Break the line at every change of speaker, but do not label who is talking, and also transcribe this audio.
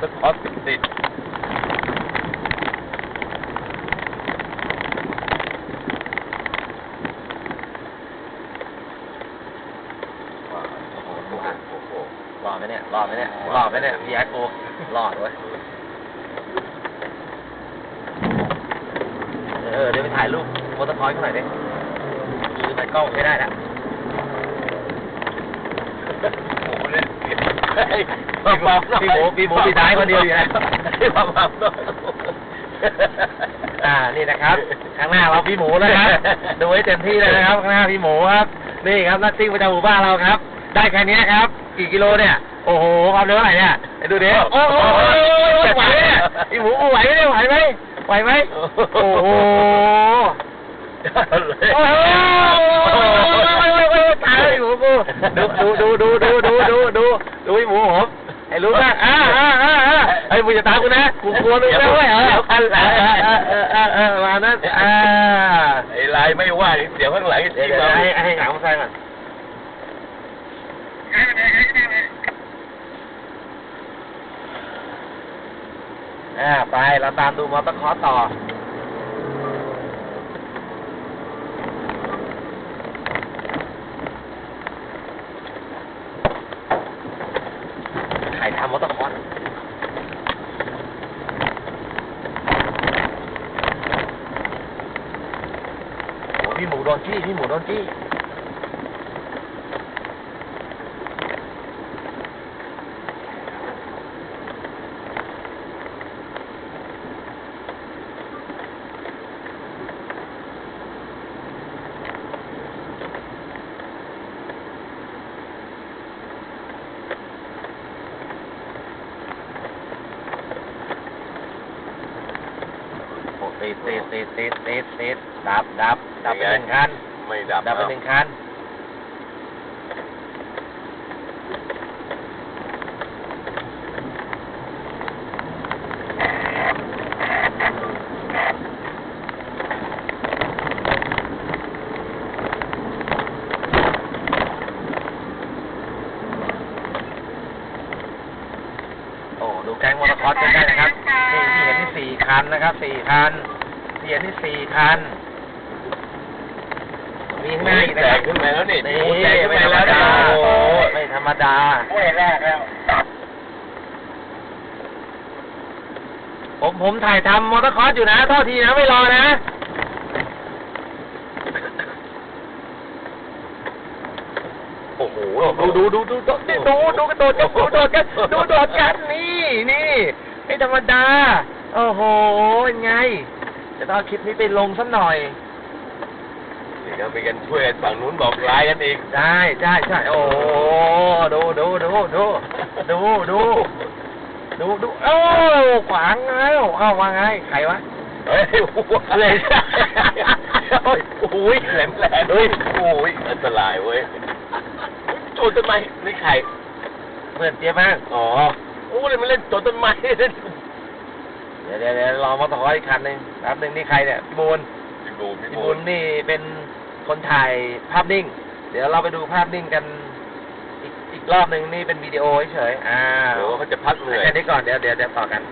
สกอตสิบสี่รอดไหมเนี่ยล่อไหมเนี่ยล่อไหมเนี่ยพี่แอ๊กกูรอดเวยเออเดี๋ยวไปถ่ายรูปโมเตอร์พอยต์เขาหน่อยดิยืนไปกล้องไม่ได้
แล้ว
พี่หมูพี่หมูพี่หมูพี่ท้ายคนเดียวอยู่นะ
พี่ปั๊มปั๊มอ่า
นี่นะครับข้างหน้าเราพี่หมูนะครับ ดูให้เต็มที่เลยนะครับ ข้างหน้าพี่หมูครับ นี่ครับนักซิ่งประจำหมู่บ้านเราครับ ได้แค่นี้ครับ กี่กิโลเนี่ย โอ้โหความเร็วเท่าไหร่เนี่ยดูดิโอ้โหไหวไหมเนี่ยพี่หมูไหวไหมไหวไหมไหวไหมโอ้โหโอ้โห อ่าไอ้มึงจะตามกูนะกูกลัวมึงนะเว้ยเออเออเออเออเออเออมานั่นอ่า
ไอ้ลายไม่ว่าเสียวข้างหลัง
เดี๋ยวเดี๋ยวให้ให้หนังมาใส่ก่อนอ่าไปเราตามดูมอเตอร์คอร์สต่อใครทำมอเตอร์คอร์ส 你冇攞资料，你冇攞。 ติดติดติดติดติดติดดับดับดับไปหนึ่งคัน
ไม่ดับ
ดับไปหนึ่งคันโอ้ดูแก๊งมอเตอร์คอร์สกันได้นะครับ สี่คันนะครับสี่คันที่เห็นที่สี่คันมีข้างหน้าอีก
แต
นะครั
ก
บ
ขึ้นมาแล้วนี่
นี่
โอ้แตกขึ้น
ไม่
มา
ธรรม
แล้ว
ดา
นะโอ้โห
ไม่ธรรมดา
เว้ยแรกแล้ว
ผมผมถ่ายทำมอเตอร์คอร์สอยู่นะโทษทีนะไม่รอนะ
โอ้โห
ดูดูดูดูดูดูดูกระโดดกันดูโดดกันดูโดดกันนี่นี่ไม่ธรรมดา โอ้โหเป็นไงจะต้องเอาคลิปนี้ไปลงสักหน่อย
นี่ก็มีกันช่วยกันฝั่งนู้นบอกลายกันอีก
ใช่ใช่ใช่โอ้โหดูดูดูดูดูดูดูดูโอ้ขวางแล้วเอ้าว่าไงใครวะ
เฮ้ยอะไรโอ้ยโอ้ยแหลมแหลมเฮ้ยโอ้ยอันตรายเว้ยโจรต้นไม้นี่ใคร
เพื่อนเจี๊ยบมาก
อ๋อโอ้เลยมันเล่นโจรต้นไม้เล่น
เดี๋ยวเดี๋ยวเดี๋ยวรอมาต่ออีกคันหนึ่งแป๊บหนึ่งนี่ใครเนี่ยพี่บูน
พี่บูมพี่
พี่
บู
บุ
ม
ญนี่เป็นคนถ่ายภาพนิ่ง เดี๋ยวเราไปดูภาพนิ่งกัน อีกอีกรอบหนึ่งนี่เป็นวิดีโอเฉยๆอ่า
เดี๋ยวเขาจะพักเหนื่อย
แค่นี้ก่อนเดี๋ยวเดี๋ยวเดี๋ยวต่อกัน
เ